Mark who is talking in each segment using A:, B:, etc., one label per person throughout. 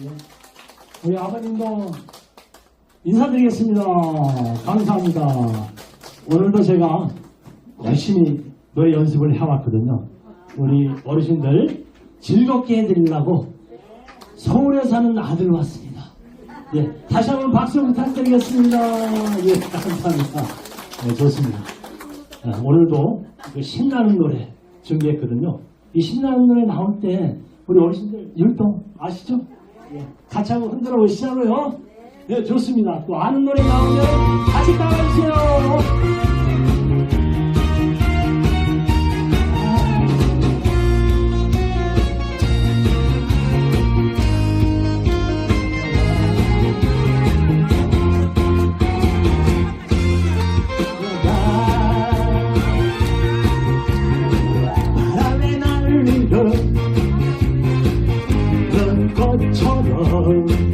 A: 예. 우리 아버님도 인사드리겠습니다. 감사합니다. 오늘도 제가 열심히 노래 연습을 해왔거든요. 우리 어르신들 즐겁게 해드리려고 서울에 사는 아들 왔습니다. 예, 다시 한번 박수 부탁드리겠습니다. 예, 감사합니다. 네, 좋습니다. 아, 오늘도 그 신나는 노래 준비했거든요. 이 신나는 노래 나올 때 우리 어르신들 율동 아시죠? 예, 같이 한번 흔들어 보시자고요. 네, 좋습니다. 또 아는 노래 나오면 같이 따라주세요. Oh.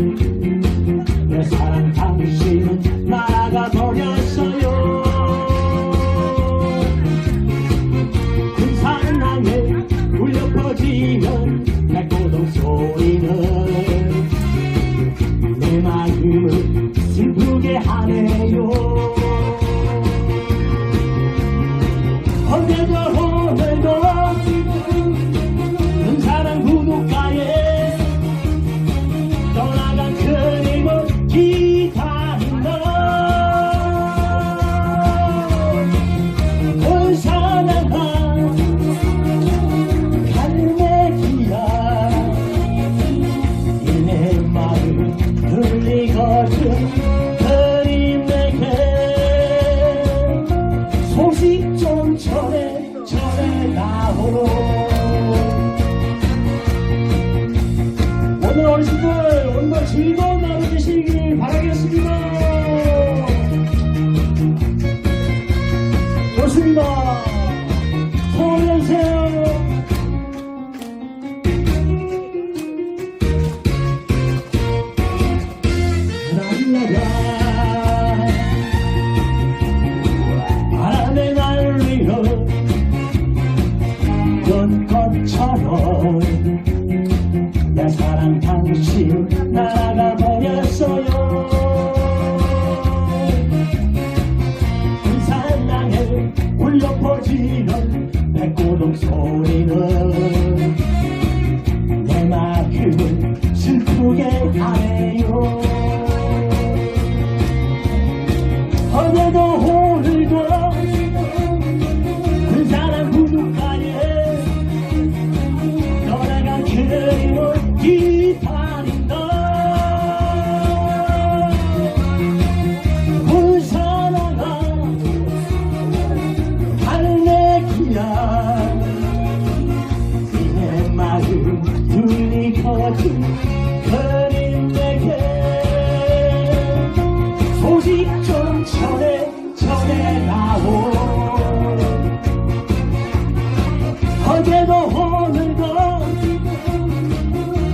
A: 어제도 오늘도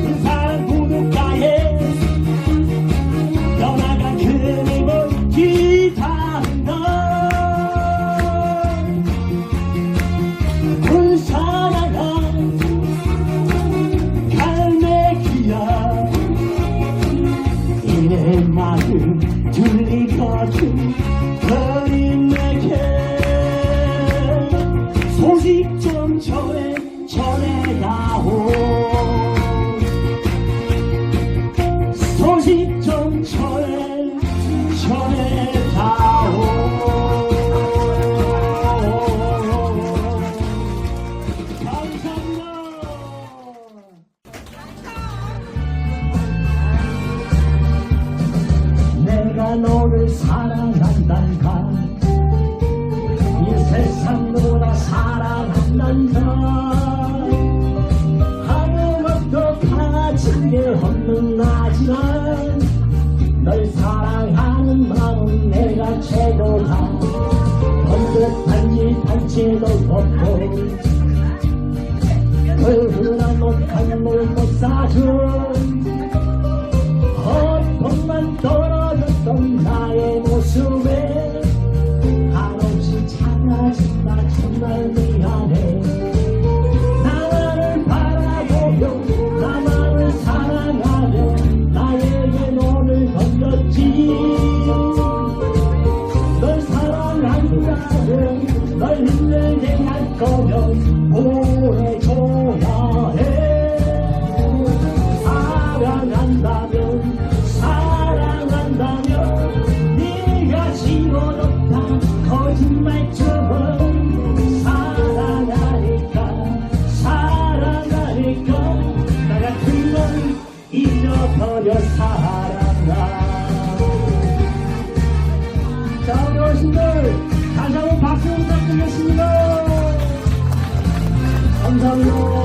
A: 그 사람 구두가에 떠나간 그림을 기다린다 그 사랑아 갈매기야. 이내 마음 들리 하늘을 향할 거면 보내줘야 해. 사랑한다면 사랑한다면 네가 집어넣다 거짓말처럼 사랑하니까 사랑하니까 나 같은 건 잊어버려 사랑. 到。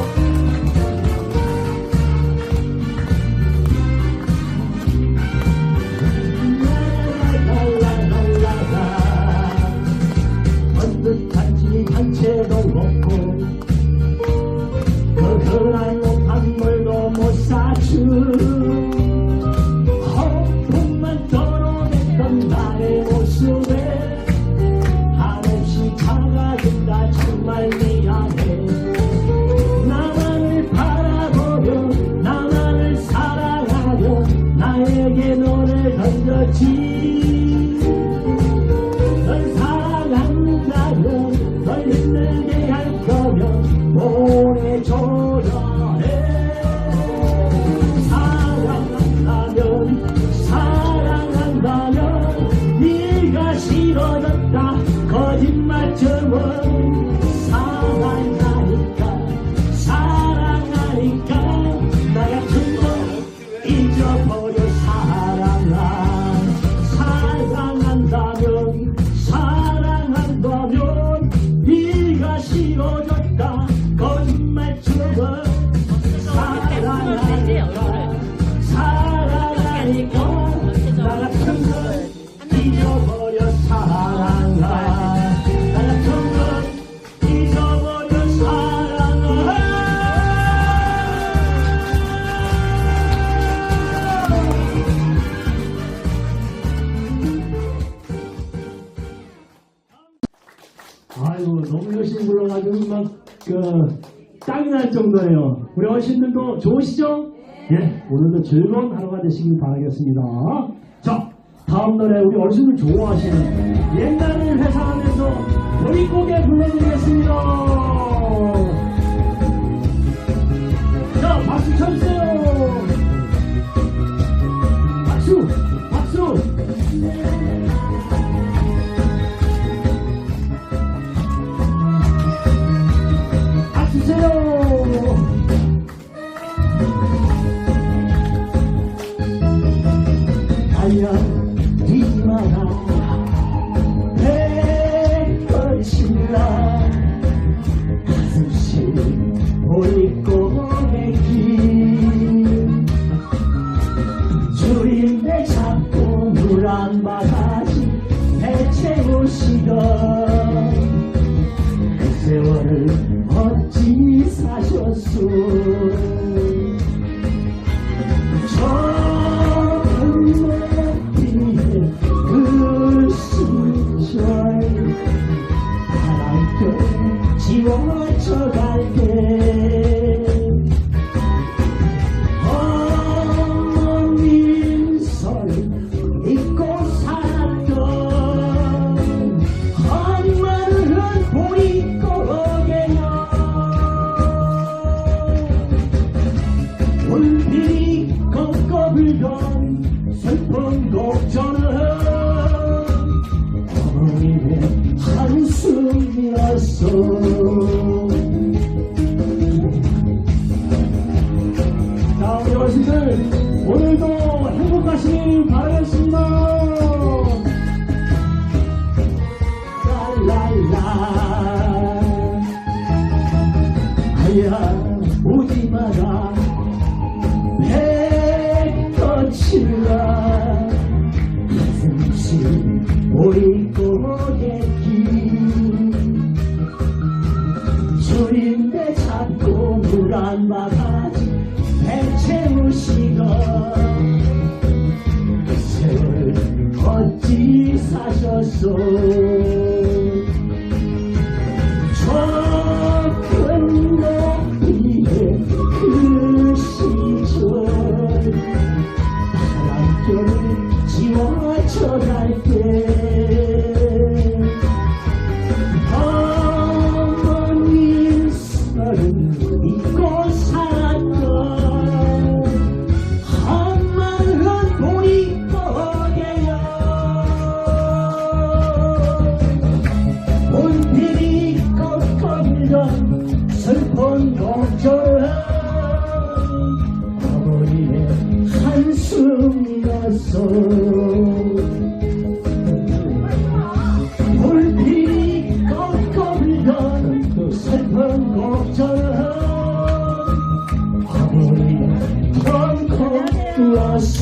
A: 거예요. 우리 어르신들도 좋으시죠? 예, 오늘도 즐거운 하루가 되시길 바라겠습니다. 자, 다음 노래 우리 어르신들 좋아하시는 옛날을 회상하면서 보릿고개 불러드리겠습니다. 자, 박수 쳐주세요. 박수, 박수. 叮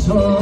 A: sol.